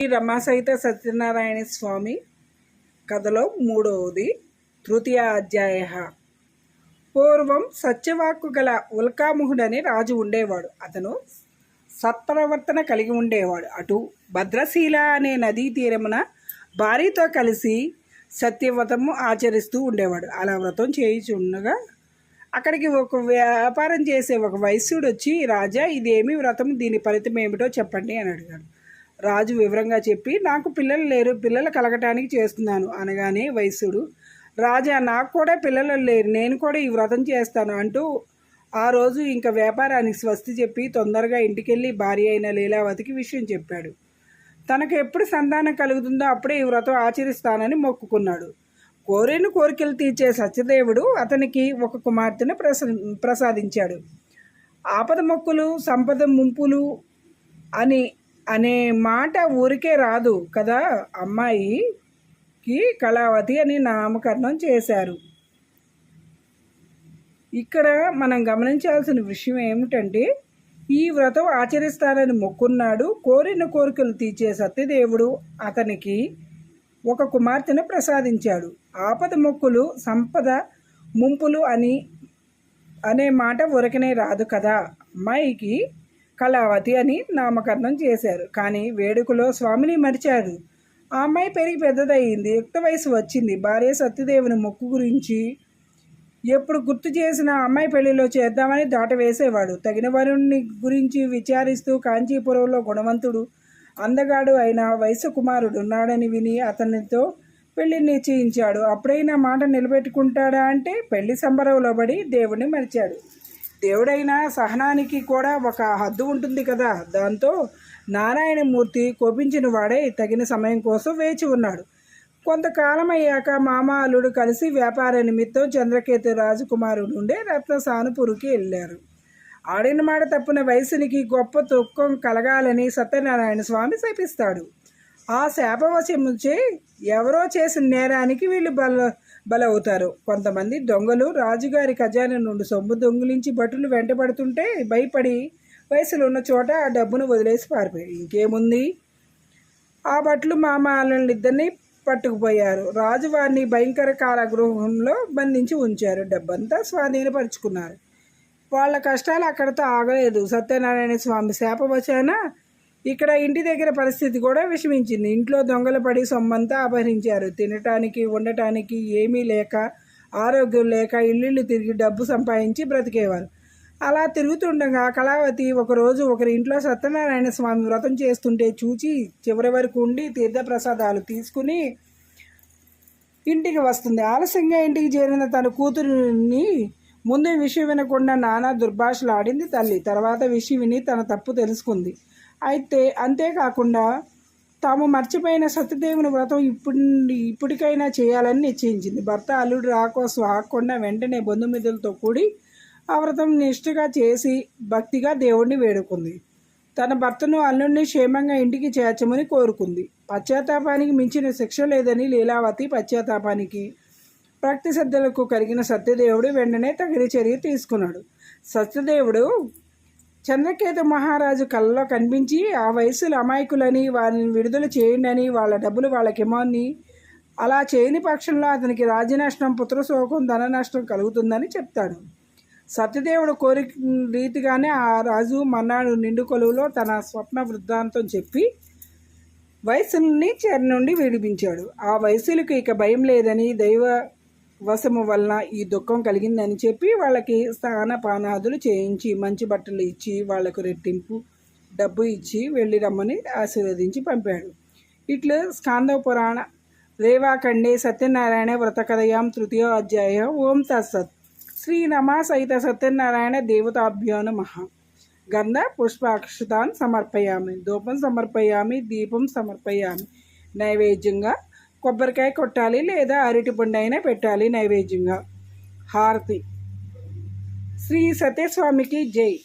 శ్రీ రమాసహిత సత్యనారాయణ స్వామి కథలో మూడవది తృతీయ అధ్యాయ. పూర్వం సత్యవాక్కు గల ఉల్కాముహుడని రాజు ఉండేవాడు. అతను సత్ప్రవర్తన కలిగి ఉండేవాడు. అటు భద్రశీల అనే నదీ తీరమున భార్యతో కలిసి సత్యవ్రతము ఆచరిస్తూ ఉండేవాడు. అలా వ్రతం చేయించుండగా అక్కడికి ఒక వ్యాపారం చేసే ఒక వైశ్యుడు వచ్చి రాజా ఇదేమి వ్రతం దీని ఫలితం ఏమిటో చెప్పండి అని అడిగాడు. రాజు వివరంగా చెప్పి నాకు పిల్లలు లేరు పిల్లలు కలగటానికి చేస్తున్నాను అనగానే వైశ్యుడు రాజా నాకు కూడా పిల్లలు లేరు నేను కూడా ఈ వ్రతం చేస్తాను అంటూ ఆ రోజు ఇంకా వ్యాపారానికి స్వస్తి చెప్పి తొందరగా ఇంటికెళ్ళి భార్య అయిన లీలావతికి విషయం చెప్పాడు. తనకు ఎప్పుడు సంతానం కలుగుతుందో అప్పుడే ఈ వ్రతం ఆచరిస్తానని మొక్కుకున్నాడు. కోరిన కోరికలు తీర్చే సత్యదేవుడు అతనికి ఒక కుమార్తెను ప్రస ప్రసాదించాడు. ఆపద మొక్కులు సంపద ముంపులు అని అనే మాట ఊరికే రాదు కదా అమ్మాయికి కళావతి అని నామకరణం చేశారు. ఇక్కడ మనం గమనించాల్సిన విషయం ఏమిటంటే ఈ వ్రతం ఆచరిస్తానని మొక్కున్నాడు కోరిన కోరికలు తీర్చే సత్యదేవుడు అతనికి ఒక కుమార్తెను ప్రసాదించాడు. ఆపద మొక్కులు సంపద ముంపులు అని అనే మాట ఉరకనే రాదు కదా. అమ్మాయికి కళావతి అని నామకరణం చేశారు. కానీ వేడుకలో స్వామిని మరిచాడు. ఆ అమ్మాయి పెరిగి పెద్దదయ్యింది. యుక్త వయసు వచ్చింది. భార్య సత్యదేవుని మొక్కు గురించి ఎప్పుడు గుర్తు చేసిన అమ్మాయి పెళ్ళిలో చేద్దామని దాట వేసేవాడు తగిన వరుణ్ణి గురించి విచారిస్తూ కాంచీపురంలో గుణవంతుడు అందగాడు అయిన వయసు కుమారుడు ఉన్నాడని విని అతనితో పెళ్ళి నిశ్చయించాడు. అప్పుడైనా మాట నిలబెట్టుకుంటాడా అంటే పెళ్ళి సంబరంలో పడి దేవుణ్ణి మరిచాడు. దేవుడైన సహనానికి కూడా ఒక హద్దు ఉంటుంది కదా. దాంతో నారాయణమూర్తి కోపించిన వాడే తగిన సమయం కోసం వేచి ఉన్నాడు. కొంతకాలం అయ్యాక మామ అల్లుడు కలిసి వ్యాపార నిమిత్తం చంద్రకేతు రాజకుమారుడు ఉండే రత్నసానుపురికి వెళ్ళారు. ఆడిన మాట తప్పున వయసునికి గొప్ప దుఃఖం కలగాలని సత్యనారాయణ స్వామి శపిస్తాడు. ఆ శాపవశముచే ఎవరో చేసిన నేరానికి వీళ్ళు బల బలవుతారు. కొంతమంది దొంగలు రాజుగారి ఖజానా నుండి సొమ్ము దొంగిలించి భటులు వెంటబడుతుంటే భయపడి వయసులో ఉన్న చోట ఆ డబ్బును వదిలేసి పారిపోయారు. ఇంకేముంది? ఆ భట్లు మామాలని పట్టుకుపోయారు. రాజు వారిని భయంకర కారాగృహంలో బంధించి ఉంచారు. డబ్బంతా స్వాధీనపరుచుకున్నారు. వాళ్ళ కష్టాలు అక్కడితో ఆగలేదు. సత్యనారాయణ స్వామి శాపవచన ఇక్కడ ఇంటి దగ్గర పరిస్థితి కూడా విషమించింది. ఇంట్లో దొంగలు పడి సొమ్మంతా అపహరించారు. తినటానికి ఉండటానికి ఏమీ లేక ఆరోగ్యం లేక ఇల్లు తిరిగి డబ్బు సంపాదించి బ్రతికేవారు. అలా తిరుగుతుండగా కళావతి ఒకరోజు ఒకరి ఇంట్లో సత్యనారాయణ స్వామి వ్రతం చేస్తుంటే చూచి చివరి వరకు ఉండి తీర్థప్రసాదాలు తీసుకుని ఇంటికి వస్తుంది. ఆలస్యంగా ఇంటికి చేరిన తన కూతురుని ముందు విషయం వినకుండా నానా దుర్భాషలు ఆడింది తల్లి. తర్వాత విషయం విని తన తప్పు తెలుసుకుంది. అయితే అంతేకాకుండా తాము మర్చిపోయిన సత్యదేవుని వ్రతం ఇప్పుడు ఇప్పటికైనా చేయాలని నిశ్చయించింది. భర్త అల్లుడు రాకోసం ఆకుండా వెంటనే బంధుమిత్రులతో కూడి ఆ వ్రతం నిష్ఠగా చేసి భక్తిగా దేవుణ్ణి వేడుకుంది. తన భర్తను అల్లుడిని క్షేమంగా ఇంటికి చేర్చమని కోరుకుంది. పశ్చాత్తాపానికి మించిన శిక్ష లేదని లీలావతి పశ్చాత్తాపానికి భక్తి శ్రద్ధలకు కలిగిన సత్యదేవుడు వెంటనే తగిన చర్య తీసుకున్నాడు. సత్యదేవుడు చంద్రకేతు మహారాజు కళ్ళలో కనిపించి ఆ వయసులో అమాయకులని వారిని విడుదల చేయండి వాళ్ళ డబ్బులు వాళ్ళకిమోని అలా చేయని పక్షంలో అతనికి రాజ్యనష్టం పుత్రశోకం ధన నష్టం కలుగుతుందని చెప్తాడు. సత్యదేవుడు కోరి రీతిగానే ఆ రాజు మన్నాడు నిండు కొలువులో తన స్వప్న వృద్ధాంతం చెప్పి వయసుని చెర నుండి విడిపించాడు. ఆ వయసులకు ఇక భయం లేదని దైవ వశము వలన ఈ దుఃఖం కలిగిందని చెప్పి వాళ్ళకి స్నాన పానాదులు చేయించి మంచి బట్టలు ఇచ్చి వాళ్ళకు రెట్టింపు డబ్బు ఇచ్చి వెళ్ళి రమ్మని ఆశీర్వదించి పంపాడు. ఇట్లు స్కాందవ పురాణ రేవాఖండే సత్యనారాయణ వ్రతకథయాం తృతీయ అధ్యాయ ఓం తత్సత్. శ్రీ నమ సహిత సత్యనారాయణ దేవతాభ్యో నమ. గంధ పుష్పాక్షతాన్ సమర్పయామి ధూపం సమర్పయామి దీపం సమర్పయామి. నైవేద్యంగా కొబ్బరికాయ కొట్టాలి లేదా అరటిపండు అయినా పెట్టాలి నైవేద్యంగా. హారతి. శ్రీ సత్యస్వామికి జై.